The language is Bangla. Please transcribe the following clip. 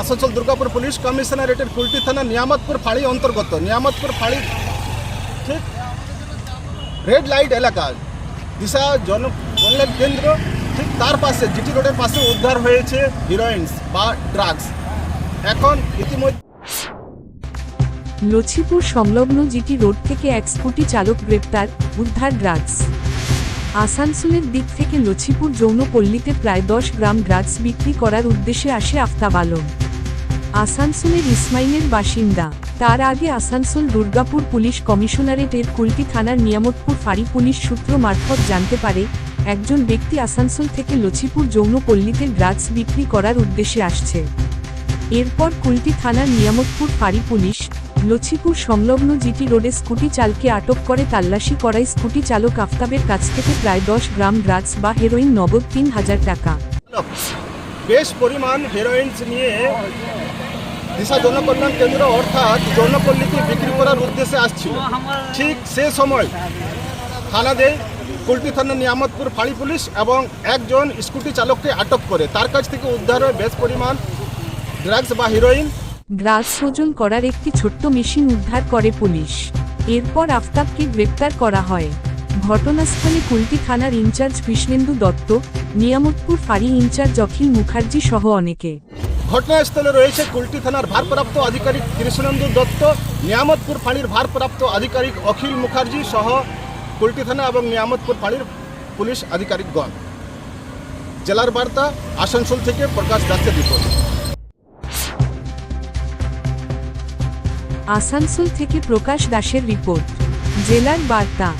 আসানসোল দুর্গাপুর পুলিশ কমিশনারেটের কুলটি থানা নিয়ামতপুর ফাঁড়ি অন্তর্গত। নিয়ামতপুর ফাঁড়ি, ঠিক রেড লাইট এলাকা। দিশা জন কল্যাণ কেন্দ্র, ঠিক তার পাশে, জিটি রোডের পাশে উদ্ধার হয়েছে হিরোইনস বা ড্রাগস। এখন ইতিমধ্যে লছিপুর সংলগ্ন জিটি রোড থেকে এক স্কুটি চালক গ্রেপ্তার, উদ্ধার ড্রাগস। আসানসোলের দিক থেকে লছিপুর যৌনপল্লীতে প্রায় দশ গ্রাম ড্রাগস বিক্রি করার উদ্দেশ্যে আসে আফতাব আলম। আসানসোলের ইসমাইলের বাসিন্দা। তার আগে আসানসোল দুর্গাপুর পুলিশ কমিশনারেটের কুলটি থানার নিয়ামতপুর ফাঁড়ি পুলিশ সূত্র মারফত জানতে পারে, একজন ব্যক্তি আসানসোল থেকে লছিপুর যৌনপল্লীতে ড্রাগস বিক্রি করার উদ্দেশ্যে আসছে। এরপর কুলটি থানার নিয়ামতপুর ফাঁড়ি পুলিশ লছিপুর সংলগ্ন জিটি রোডে স্কুটি চালকে আটক করে তাল্লাশি করায় স্কুটি চালক আফতাবের কাছ থেকে প্রায় দশ গ্রাম ড্রাগস বা হেরোইন নগদ তিন হাজার টাকা। বেশ পরিমাণ হেরোইনস নিয়ে দিশা জনকল্যাণ কেন্দ্র অর্থাৎ যৌনপল্লীতে বিক্রি করার উদ্দেশ্যে আসছিল। ঠিক সে সময় থানাতে কুলটি থানা নিয়ামতপুর ফাঁড়ি পুলিশ এবং একজন স্কুটি চালককে আটক করে। তার কাছ থেকে উদ্ধার হয় বেশ পরিমাণ ড্রাগস বা হিরোইন ড্রাগস ওজন করার একটি ছোট্ট মেশিন উদ্ধার করে পুলিশ। এরপর আফতাবকে গ্রেপ্তার করা হয়। ঘটনাস্থলে কুলটি থানার ইনচার্জ কৃষ্ণেন্দু দত্ত নিয়ামতপুর ফাঁড়ি ইনচার্জ অখিল মুখার্জি সহ অনেকে। ঘটনাস্থলে রয়েছে কুলটি থানার ভারপ্রাপ্ত আধিকারিক কৃষ্ণেন্দু দত্ত নিয়ামতপুর ফাঁড়ির ভারপ্রাপ্ত আধিকারিক অখিল মুখার্জি সহ কুলটি থানা এবং নিয়ামতপুর ফাঁড়ির পুলিশ আধিকারিকগণ। জেলার বার্তা আসানসোল থেকে প্রকাশ দাসের রিপোর্ট। আসানসোল থেকে প্রকাশ দাসের রিপোর্ট। জেলার বার্তা